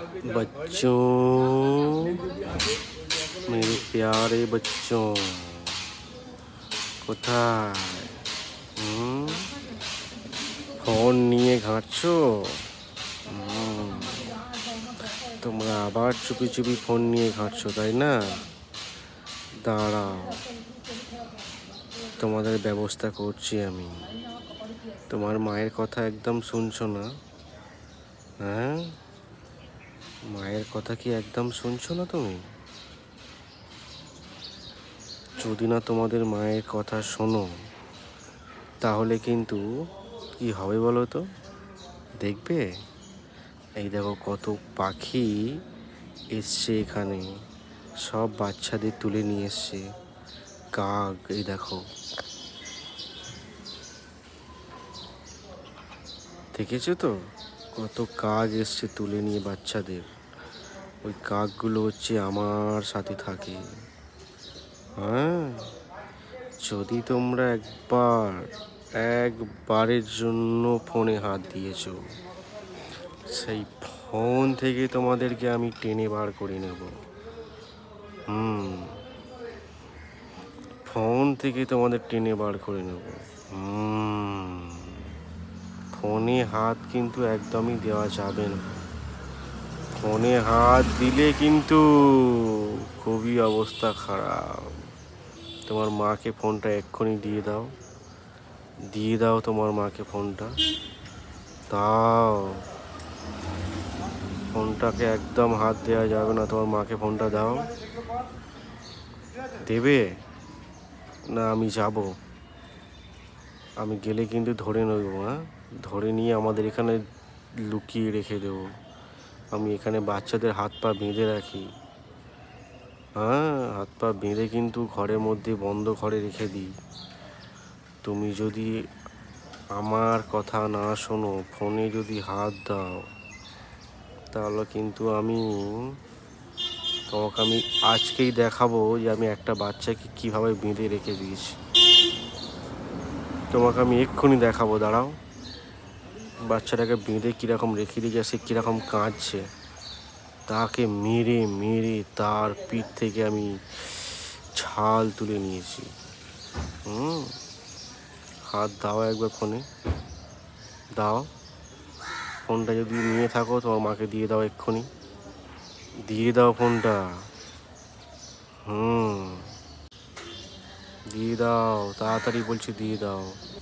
बच्चों मेरे प्यारे बच्चों কোথায় হুম? ফোন নিয়ে ঘাঁটছো হুম। তোমরা আবার চুপি চুপি ফোন নিয়ে ঘাঁটছো তাই না দাঁড়াও তোমাদের ব্যবস্থা করছি আমি তোমার মায়ের কথা একদম শুনছো না হ্যাঁ মায়ের কথা কি একদম শুনছো না তুমি? যদি না তোমাদের মায়ের কথা শোনো, তাহলে কিন্তু কি হবে বলো তো? দেখবে? এই দেখো কত পাখি এসছে এখানে। সব বাচ্চাদের তুলে নিয়ে এসছে। কাক, এই দেখো। দেখেছ তো? কত কাক এসছে তুলে নিয়ে বাচ্চাদের। ওই কাকগুলো হচ্ছে আমার সাথে থাকে। হ্যাঁ? যদি তোমরা একবার, একবারের জন্য ফোনে হাত দিয়েছ, সেই ফোন থেকে তোমাদেরকে আমি টেনে বার করে নেব। হুম। ফোন থেকে তোমাদের টেনে বার করে নেব। হুম। ফোনে হাত কিন্তু একদমই দেওয়া যাবে না। ফোনে হাত দিলে কিন্তু খুবই অবস্থা খারাপ। তোমার মাকে ফোনটা এক্ষুনি দিয়ে দাও। দিয়ে দাও তোমার মাকে ফোনটা। দাও। ফোনটাকে একদম হাত দেওয়া যাবে না, তোমার মাকে ফোনটা দাও। দেবে? না, আমি যাব। আমি গেলে কিন্তু ধরে নেব হ্যাঁ? ধরে নিয়ে আমাদের এখানে লুকিয়ে রেখে দেবো। আমি এখানে বাচ্চাদের হাত পা বেঁধে রাখি। হ্যাঁ হাত পা বেঁধে কিন্তু ঘরের মধ্যে বন্ধ ঘরে রেখে দিই। তুমি যদি আমার কথা না শোনো, ফোনে যদি হাত দাও, তাহলে কিন্তু আমি তোমাকে আমি আজকেই দেখাবো যে আমি একটা বাচ্চাকে কীভাবে বেঁধে রেখে দিয়েছি। তোমাকে আমি এক্ষুনি দেখাবো, দাঁড়াও। বাচ্চাটাকে বেঁধে কীরকম রেখে দিয়ে সে কীরকম কাঁদছে। তাকে মেরে মেরে তার পিঠ থেকে আমি ছাল তুলে নিয়েছি। হুম? হাত দাও একবার ফোনে। দাও। ফোনটা যদি নিয়ে থাকো, তোমার মাকে দিয়ে দাও এক্ষুনি। দিয়ে দাও ফোনটা। হুম। দিয়ে দাও, তাড়াতাড়ি বলছি দিয়ে দাও।